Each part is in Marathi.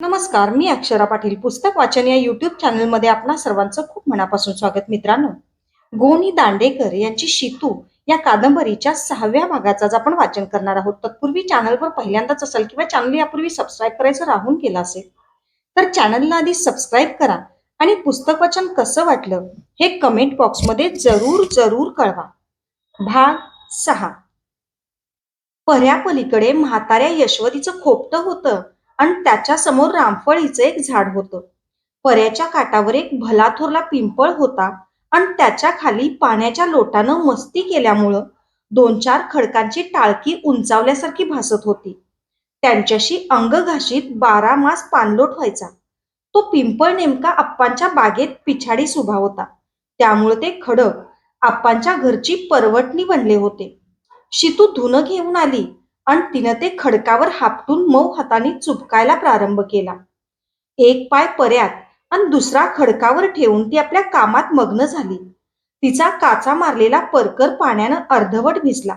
नमस्कार मी अक्षरा पाटील. पुस्तक वाचन या युट्यूब चॅनलमध्ये आपणा सर्वांचं खूप मनापासून स्वागत मित्रांनो. गोनी दांडेकर यांची शितू या कादंबरीच्या सहाव्या भागाचं आपण वाचन करणार आहोत. तत्पूर्वी चॅनलवर पहिल्यांदाच असेल किंवा चॅनल यापूर्वी सबस्क्राईब करायचं राहून गेलं असेल तर चॅनलला आधी सबस्क्राईब करा आणि पुस्तक वाचन कसं वाटलं हे कमेंट बॉक्समध्ये जरूर जरूर कळवा. भाग सहा. पर्यापलीकडे म्हाताऱ्या यशवतीचं खोपटं होतं. आणि त्याच्यासमोर रामफळीचं एक झाड होतं. पर्याच्या काठावर एक भलाथोरला पिंपळ होता आणि त्याच्याखाली पाण्याच्या लोटानं मस्ती केल्यामुळं दोन चार खडकांची टाळकी उंचावल्यासारखी भासत होती. त्यांच्याशी अंग घाशीत बारा मास पाणलोट व्हायचा. तो पिंपळ नेमका आप्पांच्या बागेत पिछाडीस उभा होता. त्यामुळे ते खडक आप्पांच्या घरची परवटणी बनले होते. शितू धुनं घेऊन आली. आणि तिनं ते खडकावर हापटून मऊ हाताने चुपकायला प्रारंभ केला. एक पाय पर्यात आणि दुसरा खडकावर ठेवून ती आपल्या कामात मग्न झाली. तिचा काचा मारलेला परकर पाण्यानं अर्धवट भिजला.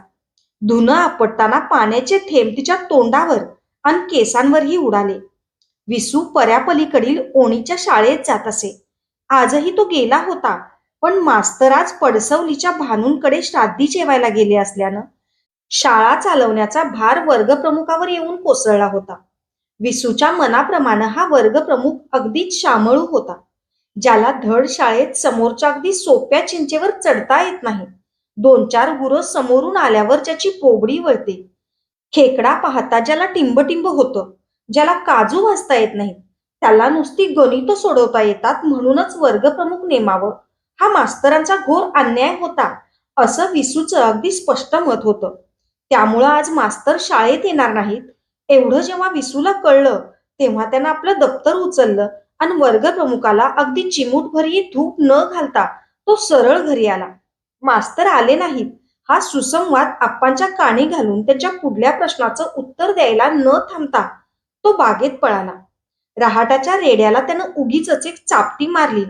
धुनं आपटताना पाण्याचे थेंब तिच्या तोंडावर आणि केसांवरही उडाले. विसू पर्यापलीकडील ओणीच्या शाळेत जात असे. आजही तो गेला होता पण मास्तर आज पडसवलीच्या भानूंकडे श्राद्धी जेवायला गेले असल्यानं शाळा चालवण्याचा भार वर्गप्रमुखावर येऊन कोसळला होता. विसूच्या मनाप्रमाणे हा वर्गप्रमुख अगदीच शामळू होता ज्याला धड शाळेत समोरच्या अगदी सोप्या चिंचेवर चढता येत नाही. दोन चार गुरं समोरून आल्यावर ज्याची पोबडी वळते. खेकडा पाहता ज्याला टिंबटिंब होतं ज्याला काजू वाजता येत नाही त्याला नुसती गणित सोडवता येतात म्हणूनच वर्गप्रमुख नेमावं हा मास्तरांचा घोर अन्याय होता असं विसूचं अगदी स्पष्ट मत होतं. त्यामुळं आज मास्तर शाळेत येणार नाहीत. एवढं जेव्हा विसूला कळलं तेव्हा त्यानं आपलं दप्तर उचललं आणि वर्गप्रमुखाला अगदी चिमूटभरही धूप न घालता तो सरळ घरी आला. मास्तर आले नाहीत. हा सुसंवाद आप्पांच्या काणी घालून त्यांच्या पुढल्या प्रश्नाचं उत्तर द्यायला न थांबता तो बागेत पळाला. रहाटाच्या रेड्याला त्यानं उगीच एक चापटी मारली.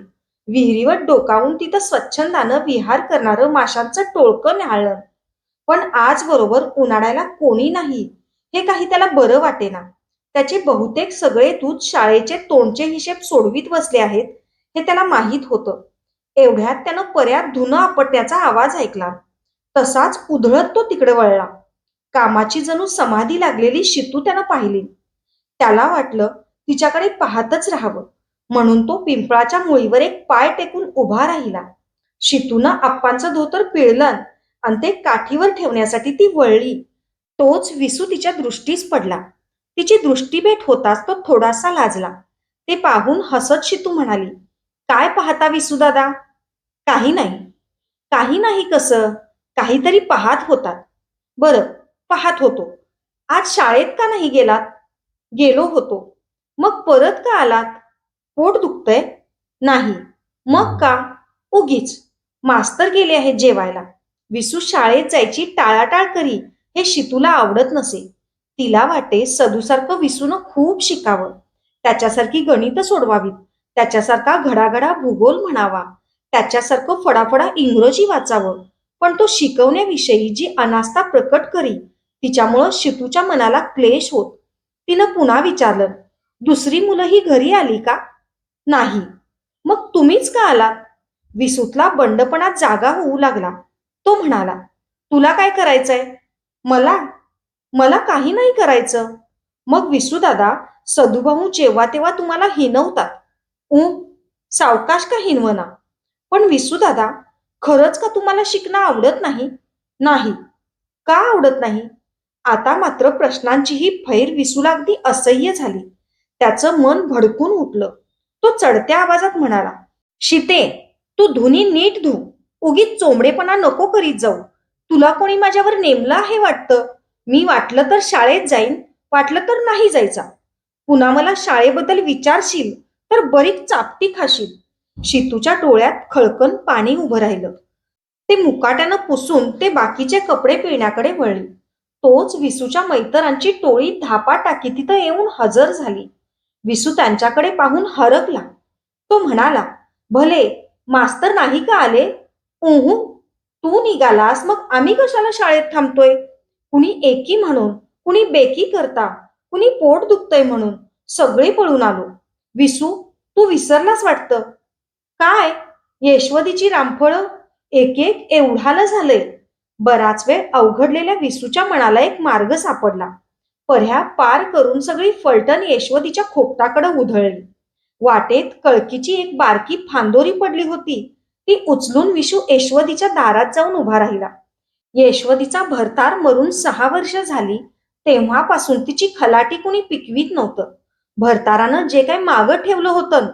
विहिरीवर डोकावून तिथं स्वच्छंदानं विहार करणारं माशांचं टोळकं न्याहाळलं पण आज बरोबर उन्हाळ्याला कोणी नाही. हे काही त्याला बरं वाटेना. त्याचे बहुतेक सगळे दूध शाळेचे तोंडचे हिशेब सोडवीत बसले आहेत हे त्याला माहीत होतं. एवढ्यात त्यानं पर्यात धुनं आपटण्याचा आवाज ऐकला. तसाच उधळत तो तिकडे वळला. कामाची जणू समाधी लागलेली शितू त्यानं पाहिली. त्याला वाटलं तिच्याकडे पाहतच राहावं. म्हणून तो पिंपळाच्या मुळीवर एक पाय टेकून उभा राहिला. शितूनं आप्पांचं धोतर पिळलं. आणि ते काठीवर ठेवण्यासाठी ती वळली. तोच विसू तिच्या दृष्टीस पडला. तिची दृष्टीभेट होताच तो थोडासा लाजला. ते पाहून हसत शितू म्हणाली काय पाहता विसू दादा? काही नाही. काही नाही कसं? काहीतरी पाहत होतात. बरं पाहत होतो. आज शाळेत का नाही गेलात? गेलो होतो. मग परत का आलात? पोट दुखतंय? नाही. मग का? उगीच. मास्तर गेले आहेत जेवायला. विसू शाळेत जायची टाळाटाळ करी हे शितूला आवडत नसे. तिला वाटे सदूसारखं विसूनं खूप शिकावं. त्याच्यासारखी गणित सोडवावीत. त्याच्यासारखा घडाघडा भूगोल म्हणावा. त्याच्यासारखं फडाफडा इंग्रजी वाचावं. पण तो शिकवण्याविषयी जी अनास्था प्रकट करी तिच्यामुळं शितूच्या मनाला क्लेश होत. तिनं पुन्हा विचारलं दुसरी मुलं ही घरी आली का? नाही. मग तुम्हीच का आलात? विसूतला बंडपणात जागा होऊ लागला. तो म्हणाला तुला काय करायचंय? मला? मला काही नाही करायचं. मग विसुदादा सदुभाऊ जेव्हा तेव्हा तुम्हाला हिनवतात. ऊ सावकाश का हिनवना? पण विसुदादा खरंच का तुम्हाला शिकणं आवडत नाही? नाही. का आवडत नाही? आता मात्र प्रश्नांची ही फैर विसूला अगदी असह्य झाली. त्याचं मन भडकून उठलं. तो चढत्या आवाजात म्हणाला शिते तू धुनी नीट धू. उगीच चोंबडेपणा नको करीत जाऊ. तुला कोणी माझ्यावर नेमलं आहे वाटतं? मी वाटलं तर शाळेत जाईन वाटलं तर नाही जायचा. पुन्हा मला शाळेबद्दल विचारशील तर बरीच चापटी खाशील. शितूच्या डोळ्यात खळकन पाणी उभं राहिलं. ते मुकाट्यानं पुसून ते बाकीचे कपडे पिळण्याकडे वळले. तोच विसूच्या मैतरांची टोळी धापा टाकी तिथं येऊन हजर झाली. विसू त्यांच्याकडे पाहून हरकला. तो म्हणाला भले मास्तर नाही का आले? उहू तू निघालास. मग आम्ही कशाला शाळेत थांबतोय? कुणी एकी म्हणून कुणी बेकी करता कुणी पोट दुखतय म्हणून सगळे पळून आलो. विसू तू विसरलास वाटतं? काय? यशवदीची रामफळं एक एक एवढालं झालंय. बराच वेळ अवघडलेल्या विसूच्या मनाला एक मार्ग सापडला. पर्ह्या पार करून सगळी फलटण यशवदीच्या खोपटाकडे उधळली. वाटेत कळकीची एक बारकी फांदोरी पडली होती. ती उचलून विशू यशवदीच्या दारात जाऊन उभा राहिला. यशवदीचा भरतार मरून सहा वर्ष झाली. तेव्हापासून तिची खलाटी कुणी पिकवीत नव्हतं. भरतारानं जे काही मागं ठेवलं होतं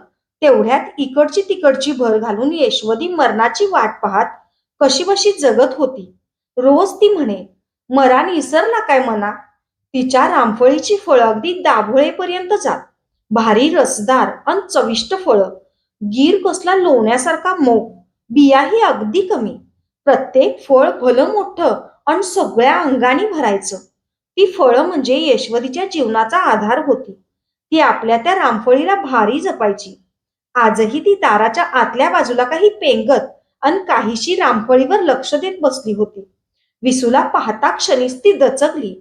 तेवढ्यात इकडची तिकडची भर घालून यशवदी मरणाची वाट पाहत कशीबशी जगत होती. रोज ती म्हणे मरान इसरला काय मना? तिच्या रामफळीची फळं अगदी दाभोळेपर्यंत जात. भारी रसदार अन चविष्ट फळं. गीर कसला लोण्यासारखा मऊ. बियाही अगदी कमी. प्रत्येक फळ भलं मोठं आणि सगळ्या अंगाने भरायचं. ती फळं म्हणजे यशवदीच्या जीवनाचा आधार होती. ती आपल्या त्या रामफळीला भारी जपायची. आजही ती दाराच्या आतल्या बाजूला काही पेंगत अन काहीशी रामफळीवर लक्ष देत बसली होती. विसूला पाहता क्षणीच ती दचकली.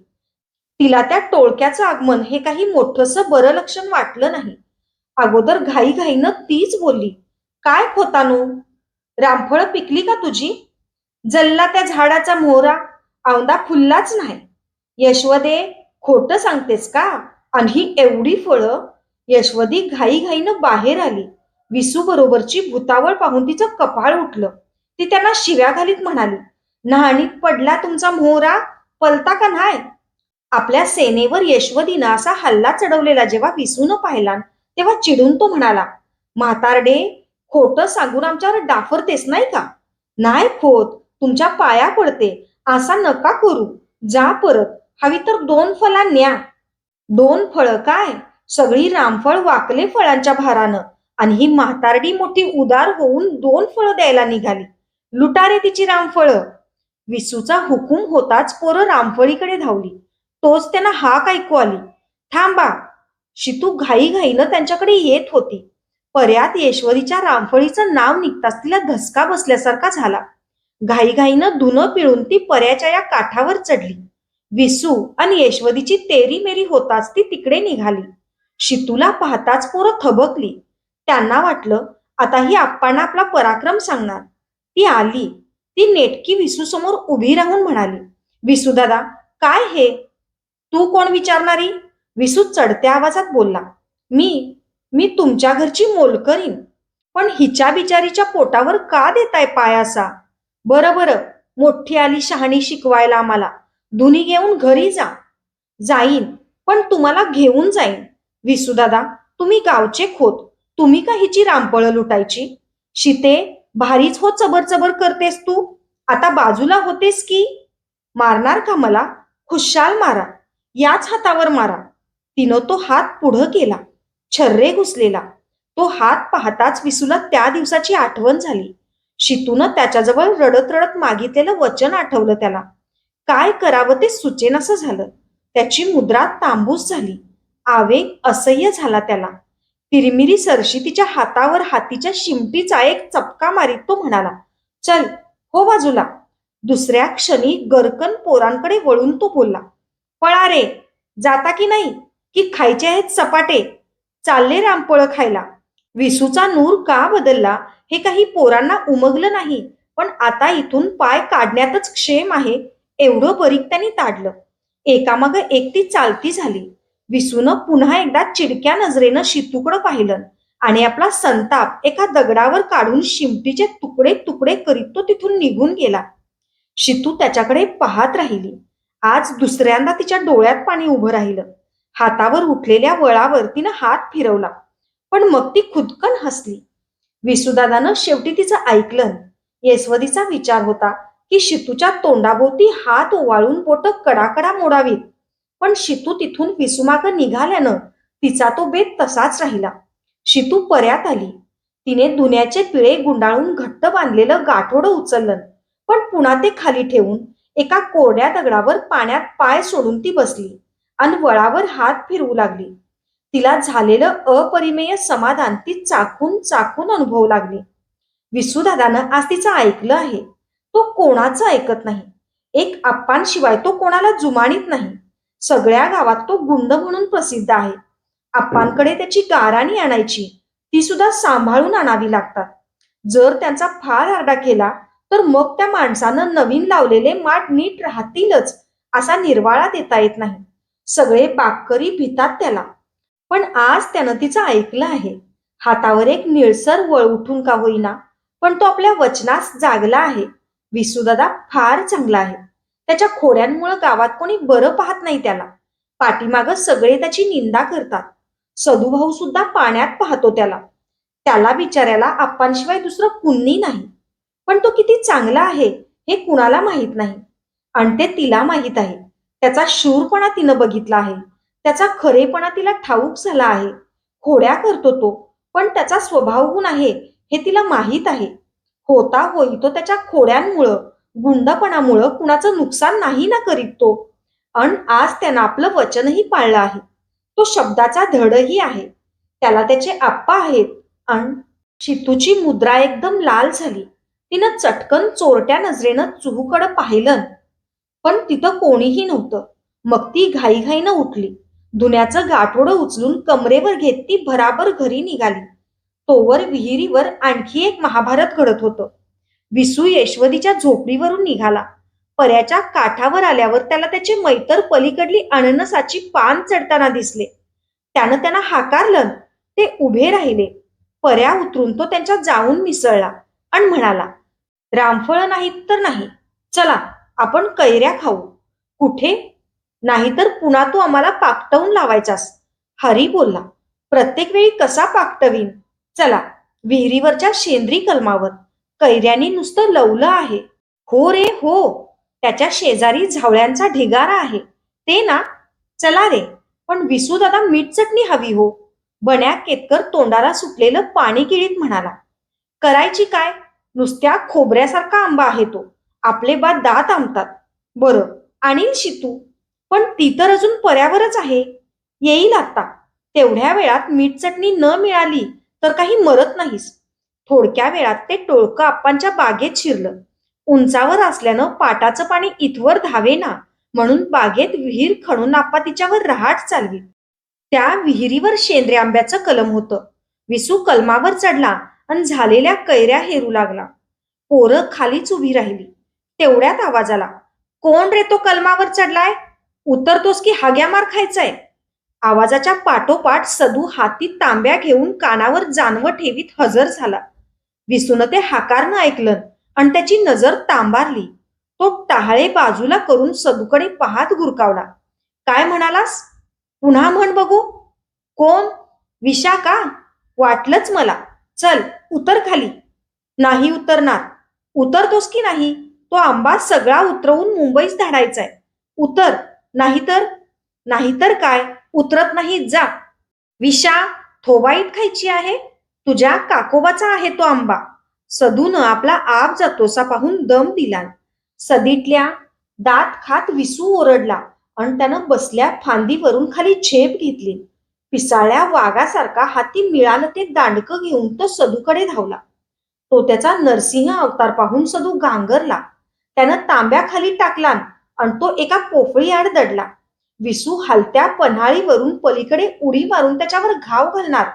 तिला त्या टोळक्याचं आगमन हे काही मोठस बरं लक्षण वाटलं नाही. अगोदर घाईघाईनं तीच बोलली काय खोतानो? रामफळ पिकली का तुझी? जल्ला त्या झाडाचा मोहरा औंदा फुललाच नाही. यशवदे खोटं सांगतेस का? आणि ही एवढी फळं यशवदी घाईघाईनं बाहेर आली. विसू बरोबरची भूतावळ पाहून तिचं कपाळ उठलं. ती त्यांना शिव्या घालीत म्हणाली नहाणीत पडला तुमचा मोहरा पलता का नाही? आपल्या सेनेवर यशवदीनं असा हल्ला चढवलेला जेव्हा विसून पाहिला तेव्हा चिडून तो म्हणाला म्हातारडे खोटं सांगून आमच्यावर डाफरतेस नाही का? नाही खोत तुमच्या पाया पडते. असा नका करू. जा परत. हवी तर दोन फला न्या. दोन फळं काय? सगळी रामफळ वाकले फळांच्या भारानं. आणि ही म्हातारडी मोठी उदार होऊन दोन फळं द्यायला निघाली. लुटारे तिची रामफळं. विसूचा हुकूम होताच पोरं रामफळीकडे धावली. तोच त्यांना हाक ऐकू आली. थांबा. शितू घाईघाईनं त्यांच्याकडे येत होती. पर्यात येश्वरीच्या रामफळीचं नाव निघताच तिला धसका बसल्यासारखा झाला. घाईघाईनं धुनं पिळून ती पर्याच्या या काठावर चढली. विसू आणि यशवदीची तेरी मेरी होताच ती तिकडे निघाली. शितूला पाहताच पोरं थबकली. त्यांना वाटलं आता ही आप्पांना आपला पराक्रम सांगणार. ती आली. ती नेटकी विसू समोर उभी राहून म्हणाली विसू दादा काय हे? तू कोण विचारणारी? विसू चढत्या आवाजात बोलला मी मी तुमच्या घरची मोल करीन. पण हिच्या बिचारीच्या पोटावर का देताय पाय असा? बरं बरं. मोठी आली शहाणी शिकवायला आम्हाला. धुनी घेऊन घरी जा. जाईन पण तुम्हाला घेऊन जाईन. विसूदादा तुम्ही गावचे खोत. तुम्ही का हिची रामपळ लुटायची? शिते भारीच हो चबर चबर करतेस तू. आता बाजूला होतेस की? मारणार का मला? खुशाल मारा. याच हातावर मारा. तिनं तो हात पुढं केला. छर्रे घुसलेला. तो हात पाहताच विसूला त्या दिवसाची आठवण झाली. शितूनं त्याच्याजवळ रडत रडत मागितलेलं वचन आठवलं त्याला. काय करावं ते सुचेनासं झालं. त्याची मुद्रा तांबूस झाली. आवेग असह्य झाला त्याला. तिरमिरी सरशी तिच्या हातावर हातीच्या शिमटीचा एक चपका मारीत तो म्हणाला चल हो बाजूला. दुसऱ्या क्षणी गरकन पोरांकडे वळून तो बोलला पळा रे जाता की नाही? की खायचे आहेत सपाटे? चालले रामपळ खायला. विसूचा नूर का बदलला? हे काही पोरांना उमगलं नाही. पण आता इथून पाय काढण्यातच क्षेम आहे. एवढं बरीक त्यांनी ताडलं. एकामाग एक ती चालती झाली. विसूनं पुन्हा एकदा चिडक्या नजरेनं शितूकडं पाहिलं आणि आपला संताप एका दगडावर काढून शिमटीचे तुकडे तुकडे करीत तो तिथून निघून गेला. शितू त्याच्याकडे पाहत राहिली. आज दुसऱ्यांदा तिच्या डोळ्यात पाणी उभं राहिलं. हातावर उठलेल्या वळावर तिनं हात फिरवला. पण मग ती खुदकन हसली. विसुदादानं शेवटी तिचं ऐकलं. येसवदीचा विचार होता की शितूच्या तोंडाभोवती हात ओवाळून बोट कडाकडा मोडावीत. पण शितू तिथून विसुमाग निघाल्यानं तिचा तो बेत तसाच राहिला. शितू पर्यात आली. तिने दुन्याचे पिळे गुंडाळून घट्ट बांधलेलं गाठोडं उचललं. पण पुन्हा ते खाली ठेवून एका कोरड्या दगडावर पाण्यात पाय सोडून ती बसली. आणि वळावर हात फिरवू लागली. तिला झालेलं अपरिमेय समाधान ती चाखून चाखून अनुभवू लागली. विसूदादानं आज तिचं ऐकलं आहे. तो कोणाचं ऐकत नाही. एक आप्पांशिवाय तो कोणाला जुमानीत नाही. सगळ्या गावात तो गुंड म्हणून प्रसिद्ध आहे. आप्पांकडे त्याची गाराणी आणायची ती सुद्धा सांभाळून आणावी लागतात. जर त्यांचा फार आरडा केला तर मग त्या माणसानं नवीन लावलेले माठ नीट राहतीलच असा निर्वाळा देता येत नाही. सगळे पाककरी भितात त्याला. पण आज त्यानं तिचं ऐकलं आहे. हातावर एक निळसर वळ उठून का होईना पण तो आपल्या वचनास जागला आहे. विसूदादा फार चांगला आहे. त्याच्या खोड्यांमुळे गावात कोणी बरं पाहत नाही त्याला. पाठीमागं सगळे त्याची निंदा करतात. सदुभाऊ सुद्धा पाण्यात पाहतो त्याला. त्याला बिचाऱ्याला आप्पांशिवाय दुसरं कुणी नाही. पण तो किती चांगला आहे हे कुणाला माहीत नाही. आणि ते तिला माहीत आहे. त्याचा शूरपणा तिनं बघितला आहे. त्याचा खरेपणा तिला ठाऊक झाला आहे. खोड्या करतो तो पण त्याचा स्वभाव गुण आहे हे तिला माहीत आहे. होता होई तो त्याच्या खोड्यांमुळं गुंडपणामुळं कुणाचं नुकसान नाही ना करीत तो. अन आज त्यानं आपलं वचनही पाळलं आहे. तो शब्दाचा धडही आहे. त्याला त्याचे आप्पा आहेत. अन शितूची मुद्रा एकदम लाल झाली. तिनं चटकन चोरट्या नजरेनं चुहूकडं पाहिलं. पण तिथं कोणीही नव्हतं. मग ती घाईघाईनं उठली. धुण्याचं गाठोडं उचलून कमरेवर घेत ती भराभर घरी निघाली. तोवर विहिरीवर आणखी एक महाभारत घडत होतं. विसू यशवदीच्या झोपडीवरून निघाला. पर्याच्या काठावर आल्यावर त्याला त्याचे मैतर पलीकडली अननसाची पान चढताना दिसले. त्यानं त्यांना हाकारलं. ते उभे राहिले. पर्या उतरून तो त्यांच्या जाऊन मिसळला आणि म्हणाला रामफळ नाहीत तर नाही. चला आपण कैऱ्या खाऊ. कुठे? नाहीतर पुन्हा तू आम्हाला पाकटवून लावायचास. हरी बोलला प्रत्येक वेळी कसा पाकटवीन? चला विहिरीवरच्या शेंद्री कलमावर. कैऱ्यानी नुसतं लवलं आहे. हो रे हो. त्याच्या शेजारी झावळ्यांचा ढिगारा आहे. ते ना? चला रे पण विसू दादा मीठ चटणी हवी हो. बन्या केतकर तोंडाला सुटलेलं पाणी किळीत म्हणाला करायची काय? नुसत्या खोबऱ्यासारखा आंबा आहे तो. आपले बा दात आंबतात बरं आणील शितू. पण ती तर अजून पर्यावरच आहे. येईल आता तेवढ्या वेळात मीठ चटणी न मिळाली तर काही मरत नाहीस. थोडक्या वेळात ते टोळकं आप्पांच्या बागेत शिरलं. उंचावर असल्यानं पाटाचं पाणी इथवर धावे ना म्हणून बागेत विहीर खणून आप्पा तिच्यावर रहाट चालवी त्या विहिरीवर शेंद्रे आंब्याचं कलम होतं. विसू कलमावर चढला आणि झालेल्या कैऱ्या हेरू लागला. पोरं खालीच उभी राहिली. तेवढ्यात आवाज आला. कोण रे तो कलमावर चढलाय? उतरतोस की हाग्या मार खायचाय? आवाजाच्या पाठोपाठ सदू हाती तांब्या घेऊन कानावर जानवं ठेवीत हजर झाला. विसून ते हाकारनं ऐकलं आणि त्याची नजर तांबारली. तो टाहळे बाजूला करून सदूकडे पाहत गुरकावला. काय म्हणालास? पुन्हा म्हण बघू. कोण? विशा का? वाटलंच मला. चल उतर खाली. नाही उतरणार. उतरतोस की नाही? तो आंबा सगळा उतरवून मुंबईत धाडायचा आहे उतर नाहीतर नाहीतर काय? उतरत नाही जा. विशा थोबाईत खायची आहे? तुझ्या काकोबाचा आहे तो आंबा. सदून आपला आप जातोसा पाहून दम दिला सदीतल्या दात खात विसू ओरडला आणि त्यानं बसल्या फांदीवरून खाली झेप घेतली. पिसाळ्या वाघासारखा हाती मिळालं ते दांडकं घेऊन तो सदूकडे धावला. तो त्याचा नरसिंह अवतार पाहून सदू गांगरला त्यानं तांब्या खाली टाकला आणि तो एका पोफळी आड दडला. विसू हलत्या पन्हाळीवरून पलीकडे उडी मारून त्याच्यावर घाव घालणार.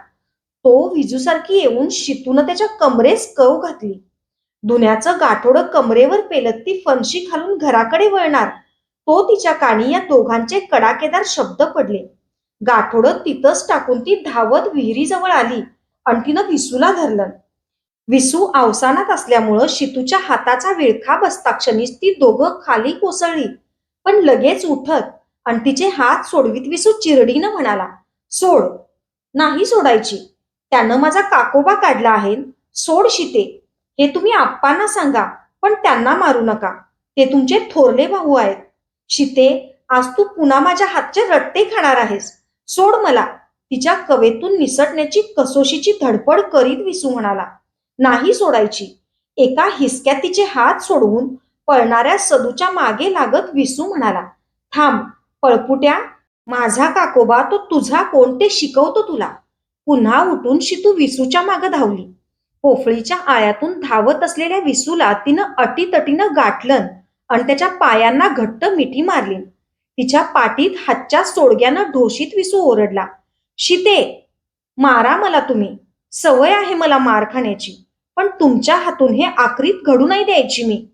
तो विजूसारखी येऊन शितून त्याच्या कमरेस कव घातली. धुण्याचं गाठोडं कमरेवर पेलत ती फनशी खालून घराकडे वळणार. तो तिच्या कानी या दोघांचे कडाकेदार शब्द पडले. गाठोडं तिथंच टाकून ती धावत विहिरीजवळ आली आणि तिनं विसूला धरलं. विसू अवसानात असल्यामुळं शितूच्या हाताचा विळखा बसता क्षणीच ती दोघं खाली कोसळली. पण लगेच उठत आणि तिचे हात सोडवीत विसू चिरडीनं म्हणाला सोड नाही सोडायची. त्यानं माझा काकोबा काढला आहे. सोड शिते. हे तुम्ही आप्पांना सांगा पण त्यांना मारू नका. ते तुमचे थोरले भाऊ आहेत. शिते आज तू पुन्हा माझ्या हातचे रट्टे खाणार आहेस. सोड मला. तिच्या कवेतून निसटण्याची कसोशीची धडपड करीत विसू म्हणाला. नाही सोडायची. एका हिसक्यात तिचे हात सोडवून पळणाऱ्या सदूच्या मागे लागत विसू म्हणाला थांब पळपुट्या माझा काकोबा तो तुझा कोण ते शिकवतो तुला. पुन्हा उठून शितू विसूच्या मागे धावली. पोफळीच्या आळ्यातून धावत असलेल्या विसूला तिनं अटीतटीनं गाठलं आणि त्याच्या पायांना घट्ट मिठी मारली. तिच्या पाठीत हातच्या सोडग्यानं ढोशीत विसू ओरडला शिते मारा मला तुम्ही. सवय आहे मला मार खाण्याची पण तुमच्या हातून हे आकरीत घडू नाही द्यायची मी.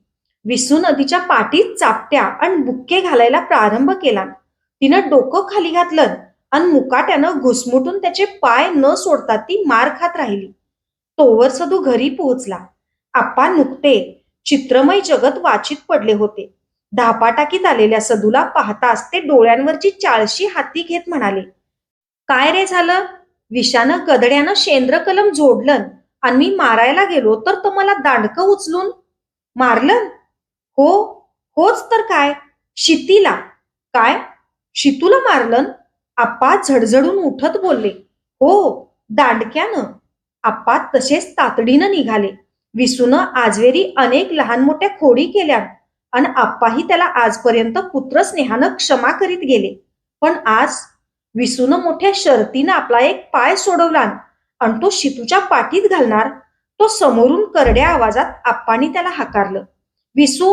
विसू नदीच्या पाठीत चापट्या आणि बुक्के घालायला प्रारंभ केला. तिनं डोकं खाली घातलं आणि मुकाट्यानं घुसमुटून त्याचे पाय न सोडता ती मार खात राहिली. तोवर सदू घरी पोहोचला. आप्पा नुकते चित्रमय जगत वाचित पडले होते. धापाटाकीत आलेल्या सदूला पाहताच ते डोळ्यांवरची चाळशी हाती घेत म्हणाले काय रे झालं? विषानं गदड्यानं शेंद्र कलम जोडलं. आणि मी मारायला गेलो तर तो मला दांडकं उचलून मारलं. हो होच तर काय? शितीला. काय? शितूला मारलं आप्पा झडझडून उठत बोलले. हो दांडक्यानं. आप्पा तसेच तातडीनं निघाले. विसूनं आजवेरी अनेक लहान मोठ्या खोडी केल्या आणि आप्पाही त्याला आजपर्यंत पुत्रस्नेहानं क्षमा करीत गेले. पण आज विसूनं मोठ्या शर्तीनं आपला एक पाय सोडवला. आणि तो शितूच्या पाठीत घालणार तो समोरून करड्या आवाजात आप्पानी त्याला हाकारलं. विसू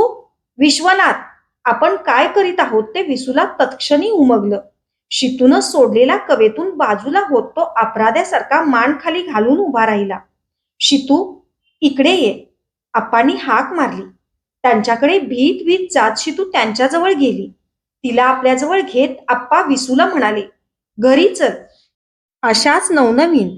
विश्वनाथ आपण काय करीत आहोत ते विसूला तत्क्षणी उमगलं. शितून सोडलेला कवेतून बाजूला होत तो अपराध्यासारखा मान खाली घालून उभा राहिला. शितू इकडे ये. आप्पानी हाक मारली. त्यांच्याकडे भीत भीत जात शितू त्यांच्याजवळ गेली. तिला आपल्याजवळ घेत आप्पा विसूला म्हणाले घरी चल. अशाच नवनवीन